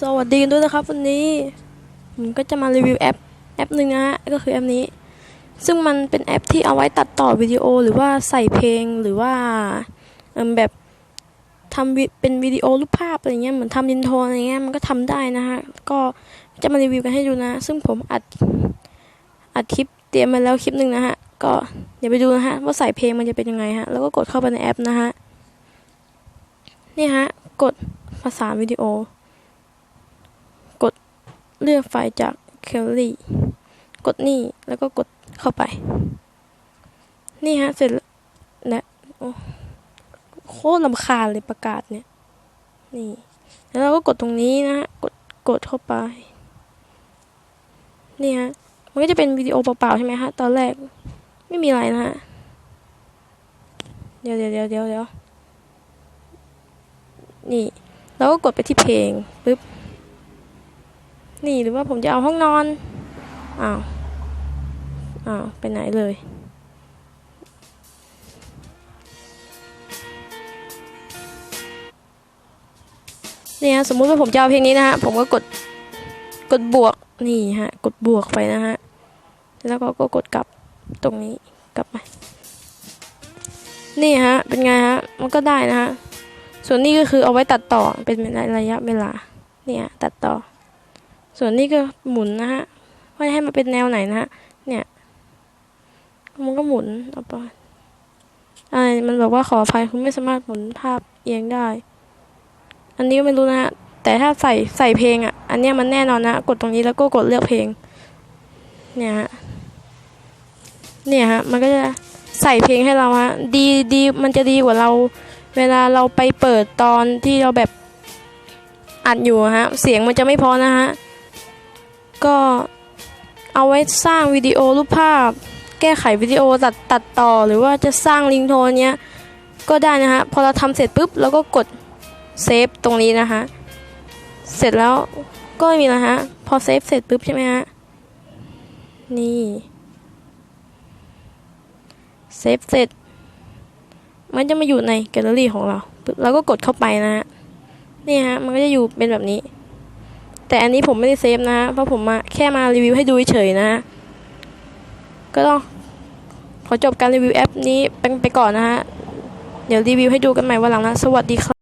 สวัสดีด้วยนะครับวันนี้ผมก็จะมารีวิวแอปแอปหนึ่งนะฮะก็คือแอปนี้ ซึ่งมันเป็นแอปที่เอาไว้ตัดต่อวิดีโอหรือว่าใส่เพลงหรือว่าแบบทำวิเป็นวิดีโอรูปภาพอะไรเงี้ยเหมือนทำดินโทนอะไรเงี้ยมันก็ทำได้นะฮะก็จะมารีวิวกันให้ดูนะ ซึ่งผมอัดอัดคลิปเตรียมมาแล้วคลิปหนึ่งนะฮะก็เดี๋ยวไปดูนะฮะว่าใส่เพลงมันจะเป็นยังไงฮะแล้วก็กดเข้าไปในแอปนะฮะนี่ฮะกดภาษาวิดีโอ เลือกไฟล์จากแคลรี่กดนี่แล้วก็กดเข้าไป นี่ฮะ เสร็จแล้วและโอ้โคตรลำคาญเลยประกาศเนี่ย นี่ แล้วเราก็กดตรงนี้นะฮะ กดกดเข้าไป นี่ฮะ มันก็จะเป็นวิดีโอเปล่าๆใช่ไหมฮะ ตอนแรก ไม่มีอะไรนะฮะ เดี๋ยวเดี๋ยวเดี๋ยวเดี๋ยวเดี๋ยวนี่แล้วก็กดไปที่เพลงปึ๊บ นี่หรือว่าผมจะเอาห้องนอน อ้าว อ้าว ไปไหนเลย เนี่ยสมมุติว่าผมจะเอาเพลงนี้นะฮะ ผมก็กด กดบวก นี่ฮะ กดบวกไปนะฮะ แล้วก็ก็กดกลับตรงนี้กลับมานี่ฮะ เป็นไงฮะ มันก็ได้นะฮะ ส่วนนี้ก็คือเอาไว้ตัดต่อเป็นระยะเวลา เนี่ย ตัดต่อ ส่วนนี้ก็หมุนนะฮะว่าให้มันเป็นแนวไหนนะฮะ เนี่ยมันก็หมุนเอาไปอะไรมันบอกว่าขออภัยคุณไม่สามารถหมุนภาพเอียงได้ อันนี้ก็ไม่รู้นะฮะ แต่ถ้าใส่ใส่เพลงอะ อันเนี้ยมันแน่นอนนะ กดตรงนี้แล้วก็กดเลือกเพลง เนี่ยฮะ เนี่ยฮะ มันก็จะใส่เพลงให้เราฮะ ดีดี มันจะดีกว่าเรา เวลาเราไปเปิดตอนที่เราแบบอัดอยู่ฮะ เสียงมันจะไม่พอนะฮะ ก็เอาไว้สร้างวิดีโอรูปภาพ แก้ไขวิดีโอตัดตัดต่อ หรือว่าจะสร้างลิงโทนเนี้ยก็ได้นะฮะ พอเราทำเสร็จปุ๊บเราก็กดเซฟตรงนี้นะฮะ เสร็จแล้วก็ไม่มีแล้วฮะ พอเซฟเสร็จปุ๊บใช่ไหมฮะ นี่ เซฟเสร็จ มันจะมาอยู่ในแกลเลอรี่ของเรา เราก็กดเข้าไปนะฮะ นี่ฮะ มันก็จะอยู่เป็นแบบนี้ แต่อันนี้ผมไม่ได้เซฟนะฮะเพราะผมมาแค่มารีวิวให้ดูเฉยๆนะฮะก็ต้องขอจบการรีวิวแอปนี้ไปไปก่อนนะฮะ เดี๋ยวรีวิวให้ดูกันใหม่วันหลังนะ สวัสดีครับ